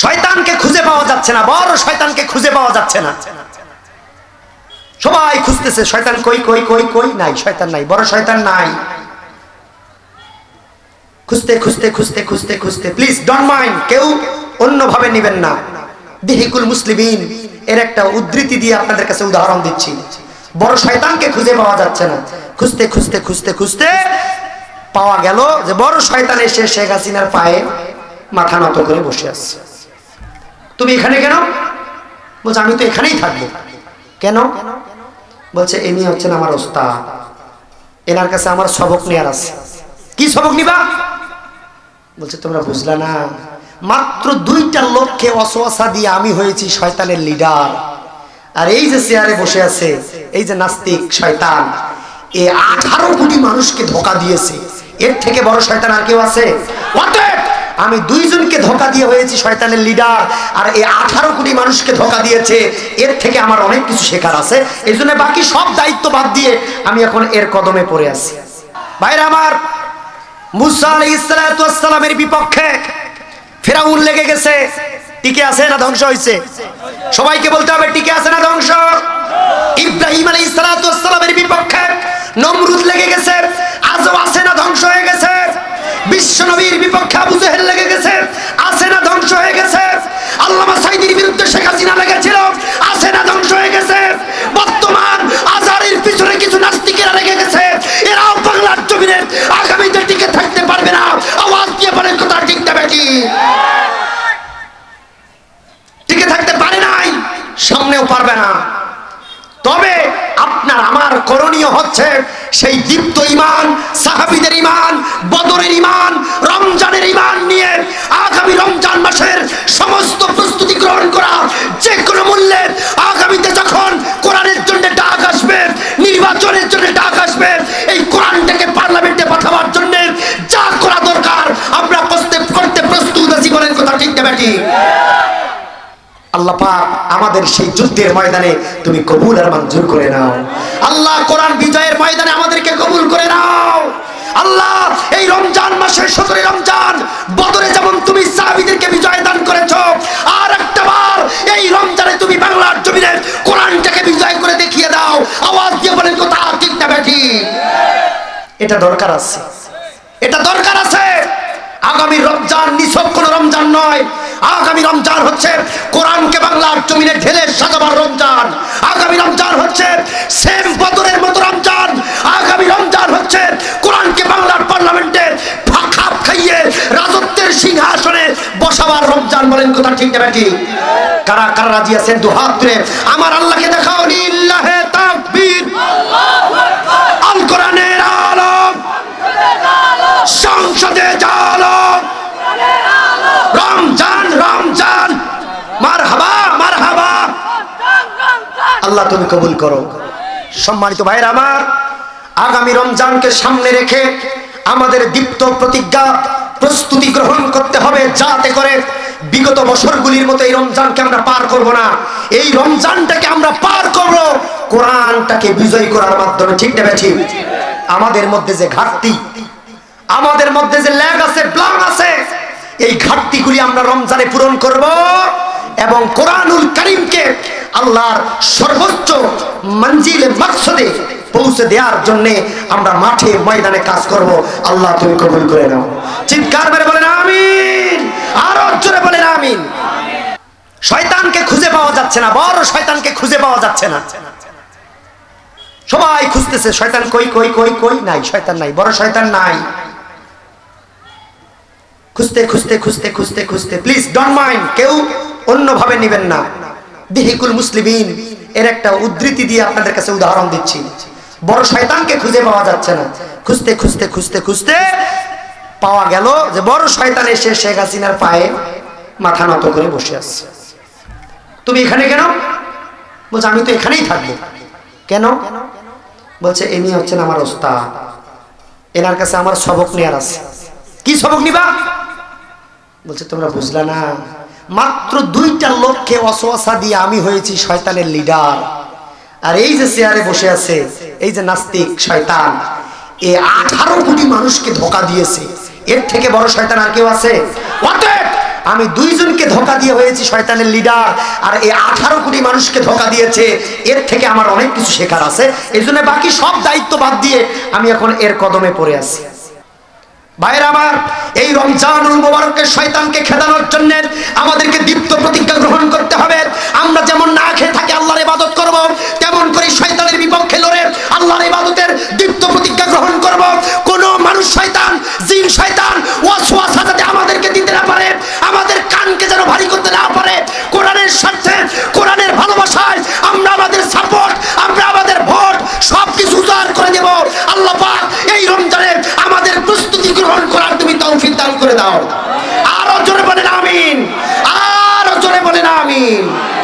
শয়তানকে খুঁজে পাওয়া যাচ্ছে না, বড় শয়তানকে খুঁজে পাওয়া যাচ্ছে না। সবাই খুঁজতেছে, শয়তান কই কই কই কই নাই, শয়তান নাই, বড় শয়তান নাই। খুঁজতে খুঁজতে খুঁজতে খুঁজতে খুঁজতে প্লিজ ডোন্ট মাইন্ড কেউ অন্যভাবে নেবেন না। দেহিকুল মুসলিমিন, এর একটা উদ্ধৃতি দিয়ে আপনাদের কাছে উদাহরণ দিচ্ছি। বড় শয়তানকে খুঁজে পাওয়া যাচ্ছে না। খুঁজতে খুঁজতে খুঁজতে খুঁজতে পাওয়া গেল যে বড় শয়তান এসে শেখ হাসিনার পায়ে মাথা নত করে বসে আছে। তুমি এখানে কেন? বলছে, আমি তো এখানেই থাকব। কেন? বলছে ইনি হচ্ছেন আমার ওস্তাদ। এনার কাছে আমার সবক নেওয়ার আছে। কি সবক নিবা? বলছে, তোমরা বুঝলা না, মাত্র দুইটা লোককে অসোয়াশা দিয়ে আমি হয়েছি শয়তানের লিডার। আর এই যে চেয়ারে বসে আছে, এই যে নাস্তিক শয়তান, এ আঠারো কোটি মানুষকে ধোকা দিয়েছে। এর থেকে বড় শয়তান আর কেউ আছে? অতএব আমি দুইজনকে ধোকা দিয়ে হয়েছি শয়তানের লিডার, আর এই আঠারো কোটি মানুষকে ধোকা দিয়েছে। এর থেকে আমার অনেক কিছু শেখার আছে। এই বাকি সব দায়িত্ব বাদ দিয়ে আমি এখন এর কদমে পড়ে আছি। ভাইরা আমার, মুসা আলাই ইসলামের বিপক্ষে ফেরাউন লেগে গেছে। টিকে আছে না ধ্বংস হয়েছে? সবাইকে বলতে হবে, টিকে আছে না ধ্বংস? ইব্রাহিম আলাই ইসলামের বিপক্ষে নমরুদ লেগে গেছে। আজও আছে না ধ্বংস হয়ে গেছে? বিশ্ব নবীর বিপক্ষে আবু জেহেল লেগে গেছে আছে না ধ্বংস হয়ে গেছে। আল্লামা সাইদির বিরুদ্ধে শেখ হাসিনা লেগেছিল আছে না ধ্বংস হয়ে গেছে। বর্তমান আজারের পিছনে কিছু নাস্তিকেরা লেগে গেছে। এরাও বাংলার জমিনে আগামীতে টিকে থাকতে পারবে না। আওয়াজ দিয়ে বলেন কথা ঠিক দেবে কি টিকে থাকতে পারে নাই, সামনেও পারবে না। তবে আপনার, আমার করণীয় হচ্ছে সেই দীপ্ত ইমান সাহাবিদের ইমান বদরের ইমান রমজানের ইমান নিয়ে আগামী রমজান মাসের সমস্ত প্রস্তুতি গ্রহণ করা। আমাদের সেই যুদ্ধের ময়দানে তুমি কবুল আর মঞ্জুর করে নাও। আল্লাহ কোরআন বিজয়ের ময়দানে আমাদেরকে কবুল করে নাও। আল্লাহ, এই রমজান মাসের সতেরোই রমজান, বদরে যেমন তুমি সাহাবিদেরকে বিজয় দান করেছ, আর একটা বার এই রমজানে তুমি বাংলার জমিনের কোরআনটাকে বিজয় করে দেখিয়ে দাও। আওয়াজ দিয়ে বলেন, কথা ঠিক না ব্যাঠি এটা দরকার আছে। এটা দরকার আছে। আগামী রমজান নিছক কোন রমজান নয়। আগামী রমজান হচ্ছে কোরআনকে বাংলার জমিনে ঢেলে সাজাবার রমজান। আগামী রমজান হচ্ছে সেম বদরের মতো রমজান। আগামী রমজান হচ্ছে কোরআনকে বাংলার পার্লামেন্টে খাপ খাইয়ে রাজত্বের সিংহাসনে বসাবার রমজান বলেন কথা ঠিক না ঠিক কারা কারা রাজি আছেন? দু হাত আমার আল্লাহকে দেখাও লিল্লাহে তাকবীর আল কোরআনের আলম সংসদে জালম রমজান রমজান মার হাবা মার হাবা আল্লাহ তুমি কবুল করো। সম্মানিত ভাইরা আমার, আগামী রমজানকে সামনে রেখে আমাদের দীপ্ত প্রতিজ্ঞা প্রস্তুতি গ্রহণ করতে হবে যাতে করে বিগত বছরগুলির মতো এই রমজানকে আমরা পার করব না। এই রমজানটাকে আমরা পার করব, কোরআনটাকে বিজয় করার মাধ্যমে, ঠিক না ঠিক আমাদের মধ্যে যে ঘাটতি, আমাদের মধ্যে যে ল্যাগ আছে ব্লাম আছে, এই ঘাটতিগুলি আমরা রমজানে পূরণ করব এবং কোরআনুল করিমকে আল্লাহর সর্বোচ্চ মঞ্জিলে মাকসদে পৌঁছে দেওয়ার জন্য আমরা মাঠে ময়দানে কাজ করব। আল্লাহ তুমি কবুল করে নাও। চিৎকার মেরে বলেন আমিন। আরও জোরে বলেন আমিন। শয়তানকে খুঁজে পাওয়া যাচ্ছে না, বড় শয়তানকে খুঁজে পাওয়া যাচ্ছে না। সবাই খুঁজতেছে, শয়তান কই কই কই কই নাই? শয়তান নাই, বড় শয়তান নাই। খুঁজতে খুঁজতে খুঁজতে খুঁজতে খুঁজতে প্লিজ ডোন্ট মাইন্ড কেউ অন্যভাবে নেবেন না। দেহিকুল মুসলিমিন, এর একটা উদ্ধৃতি দিয়ে আপনাদের কাছে উদাহরণ দিচ্ছি। বড় শয়তানকে খুঁজে পাওয়া যাচ্ছে না। খুঁজতে খুঁজতে খুঁজতে খুঁজতে পাওয়া গেল যে বড় শয়তান এসে শেখ হাসিনার পায়ে মাথা নত করে বসে আছে। তুমি এখানে কেন? বলছে, আমি তো এখানেই থাকব। কেন? বলছে ইনি হচ্ছেন আমার ওস্তাদ। এনার কাছে আমার সবক নেওয়ার আছে। কি সবক নিবা? বলছে, তোমরা বুঝলা না। মাত্র দুইটা লোককে অসা দিয়ে আমি হয়েছি শয়তানের লিডার। আর এই যে চেয়ারে বসে আছে, এই যে নাস্তিক শয়তান, এ আঠারো কোটি মানুষকে ধোকা দিয়েছে। এর থেকে বড় শয়তান আর কেউ আছে? আমি দুইজনকে ধোকা দিয়ে হয়েছি শয়তানের লিডার, আর এই আঠারো কোটি মানুষকে ধোকা দিয়েছে। এর থেকে আমার অনেক কিছু শেখার আছে। এই বাকি সব দায়িত্ব বাদ দিয়ে আমি এখন এর কদমে পড়ে আছি। ভাইয়ের আমার এই রমজানুল মোবারককে শয়তানকে খেদানোর জন্য আমাদেরকে দীপ্ত করে দাও।